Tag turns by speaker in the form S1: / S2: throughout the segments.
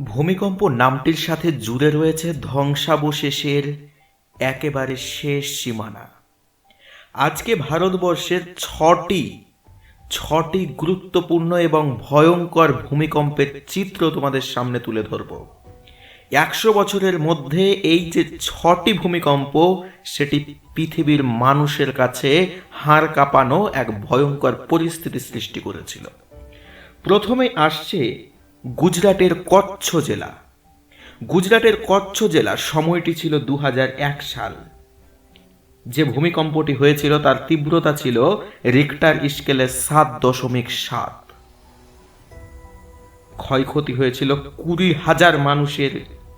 S1: ভূমিকম্প নামটির সাথে জুড়ে রয়েছে ধ্বংসাবশেষের একেবারে শেষ সীমানা। আজকে ভারতবর্ষের ছটি ছটি গুরুত্বপূর্ণ এবং ভয়ঙ্কর ভূমিকম্পের চিত্র তোমাদের সামনে তুলে ধরব। একশো বছরের মধ্যে এই যে ছটি ভূমিকম্প, সেটি পৃথিবীর মানুষের কাছে হাড় কাঁপানো এক ভয়ঙ্কর পরিস্থিতি সৃষ্টি করেছিল। প্রথমে আসছে গুজরাটের কচ্ছ জেলা। গুজরাটের কচ্ছ জেলা সময়টি ছিল দু এক সাল। যে ভূমিকম্পটি হয়েছিল তার তীব্রতা ছিল রিক্টার স্কেলে সাত দশমিক সাত। ক্ষয়ক্ষতি হয়েছিল কুড়ি হাজার মানুষের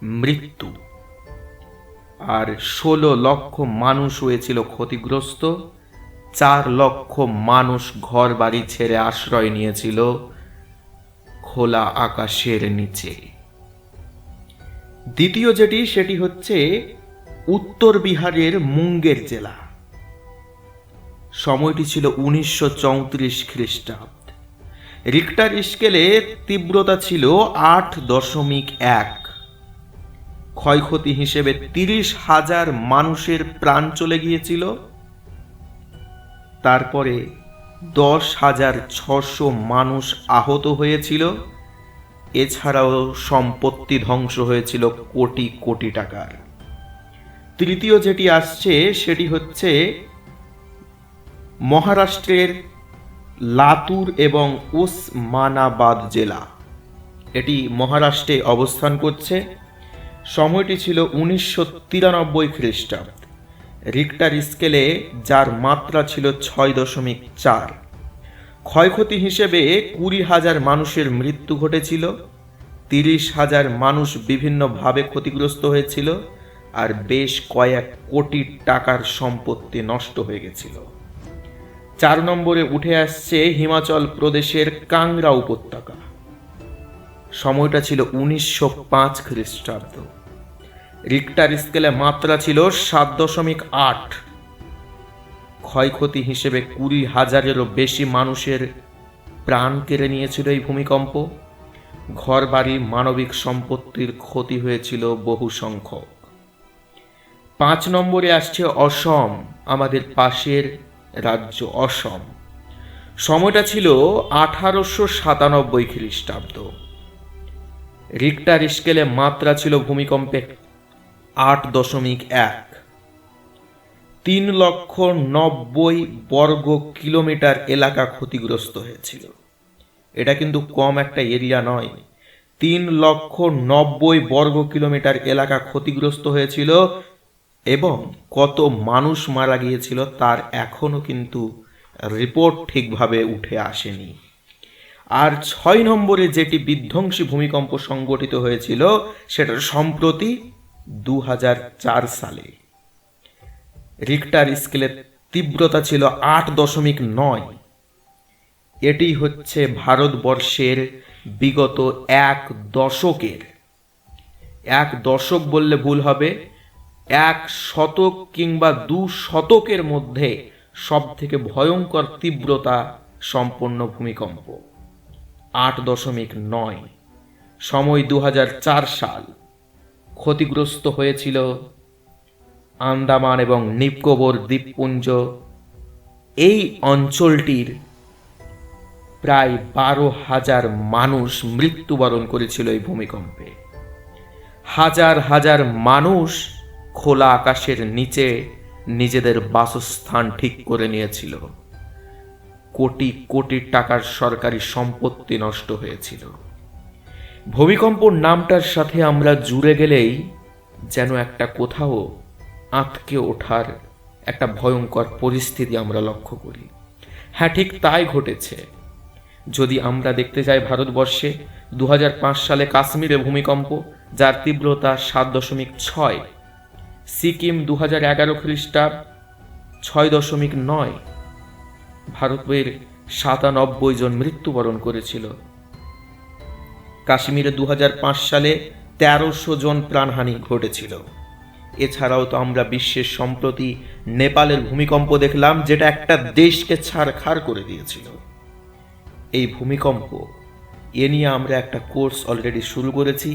S1: মৃত্যু। আর ষোলো লক্ষ মানুষ হয়েছিল ক্ষতিগ্রস্ত। চার লক্ষ মানুষ ঘর বাড়ি ছেড়ে আশ্রয় নিয়েছিল। খোলা আকাশের নিচে। দ্বিতীয় যেটি, সেটি হচ্ছে উত্তর বিহারের মুঙ্গের জেলা। সময়টি ছিল উনিশশো চৌত্রিশ খ্রিস্টাব্দ। রিক্টার স্কেলে তীব্রতা ছিল আট দশমিক এক। ক্ষয়ক্ষতি হিসেবে তিরিশ হাজার মানুষের প্রাণ চলে গিয়েছিল। তারপরে দশ হাজার ছশো মানুষ আহত হয়েছিল। এছাড়াও সম্পত্তি ধ্বংস হয়েছিল কোটি কোটি টাকার। তৃতীয় যেটি আসছে, সেটি হচ্ছে মহারাষ্ট্রের লাতুর এবং ওসমানাবাদ জেলা। এটি মহারাষ্ট্রে অবস্থান করছে। সময়টি ছিল উনিশশো তিরানব্বই খ্রিস্টাব্দ। রিক্টার স্কেলে যার মাত্রা ছিল ছয় দশমিক চার। ক্ষয়ক্ষতি হিসেবে কুড়ি হাজার মানুষের মৃত্যু ঘটেছিল, তিরিশ হাজার মানুষ বিভিন্নভাবে ক্ষতিগ্রস্ত হয়েছিল, আর বেশ কয়েক কোটি টাকার সম্পত্তি নষ্ট হয়ে গেছিল। চার নম্বরে উঠে আসছে হিমাচল প্রদেশের কাংরা উপত্যকা। সময়টা ছিল উনিশশো পাঁচ খ্রিস্টাব্দ। রিক্টার স্কেলে মাত্রা ছিল সাত দশমিক আট। ক্ষয়ক্ষতি হিসেবে কুড়ি হাজারেরও বেশি মানুষের প্রাণ কেড়ে নিয়েছিল এই ভূমিকম্প। ঘরবাড়ি মানবিক সম্পত্তির ক্ষতি হয়েছিল বহু সংখ্যক। পাঁচ নম্বরে আসছে অসম, আমাদের পাশের রাজ্য অসম। সময়টা ছিল আঠারোশো সাতানব্বই খ্রিস্টাব্দ। রিক্টার স্কেলে মাত্রা ছিল ভূমিকম্পে আট দশমিক এক। তিন লক্ষ নব্বই বর্গ কিলোমিটার এলাকা ক্ষতিগ্রস্ত হয়েছিল। এটা কিন্তু কম একটা এরিয়া নয়। তিন লক্ষ নব্বই বর্গ কিলোমিটার এলাকা ক্ষতিগ্রস্ত হয়েছিল এবং কত মানুষ মারা গিয়েছিল তার এখনও কিন্তু রিপোর্ট ঠিকভাবে উঠে আসেনি। আর ছয় নম্বরে যেটি বিধ্বংসী ভূমিকম্প সংগঠিত হয়েছিল, সেটা সম্প্রতি দু হাজার চার সালে। রিক্টার স্কেলের তীব্রতা ছিল আট দশমিক নয়। এটি হচ্ছে ভারতবর্ষের বিগত এক দশকের। এক দশক বললে ভুল হবে, এক শতক কিংবা দু শতকের মধ্যে সব থেকে ভয়ঙ্কর তীব্রতা সম্পন্ন ভূমিকম্প। আট দশমিক নয়। সময় দু হাজার চার সাল। ক্ষতিগ্রস্ত হয়েছিল। আন্দামান এবং নিকোবর দ্বীপপুঞ্জ। এই অঞ্চলটির প্রায় বারো হাজার মানুষ মৃত্যুবরণ করেছিল এই ভূমিকম্পে। হাজার হাজার মানুষ খোলা আকাশের নিচে নিজেদের বাসস্থান ঠিক করে নিয়েছিল। কোটি কোটি টাকার সরকারি সম্পত্তি নষ্ট হয়েছিল। ভূমিকম্পর নামটার সাথে আমরা জুড়ে গেলেই যেন একটা কোথাও আঁতকে ওঠার একটা ভয়ঙ্কর পরিস্থিতি আমরা লক্ষ্য করি। হ্যাঁ ঠিক তাই ঘটেছে। যদি আমরা দেখতে যাই ভারতবর্ষে দু হাজার পাঁচ সালে কাশ্মীরে ভূমিকম্প, যার তীব্রতা সাত দশমিক ছয়, সিকিম দু হাজার এগারো খ্রিস্টাব্দ ছয় দশমিক নয়, ভারতের সাতানব্বই জন মৃত্যুবরণ করেছিল। কাশ্মীরে দু হাজার পাঁচ সালে তেরোশো জন প্রাণহানি ঘটেছিল। এছাড়াও তো আমরা বিশ্বের সম্প্রতি নেপালের ভূমিকম্প দেখলাম, যেটা একটা দেশকে ছাড়খাড় করে দিয়েছিল। এই ভূমিকম্প, এ নিয়ে আমরা একটা কোর্স অলরেডি শুরু করেছি।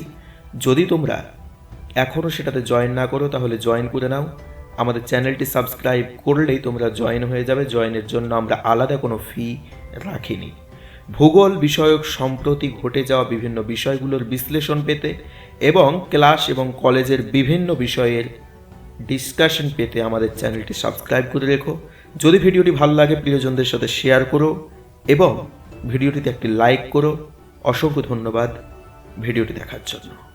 S1: যদি তোমরা এখনও সেটাতে জয়েন না করো, তাহলে জয়েন করে নাও। আমাদের চ্যানেলটি সাবস্ক্রাইব করলেই তোমরা জয়েন হয়ে যাবে। জয়েনের জন্য আমরা আলাদা কোনো ফি রাখিনি। ভূগোল বিষয়ক সম্প্রতি ঘটে যাওয়া বিভিন্ন বিষয়গুলোর বিশ্লেষণ পেতে এবং ক্লাস এবং কলেজের বিভিন্ন বিষয়ের ডিসকাশন পেতে আমাদের চ্যানেলটি সাবস্ক্রাইব করে রেখো। যদি ভিডিওটি ভালো লাগে, প্রিয়জনদের সাথে শেয়ার করো এবং ভিডিওটিতে একটি লাইক করো। অসংখ্য ধন্যবাদ ভিডিওটি দেখার জন্য।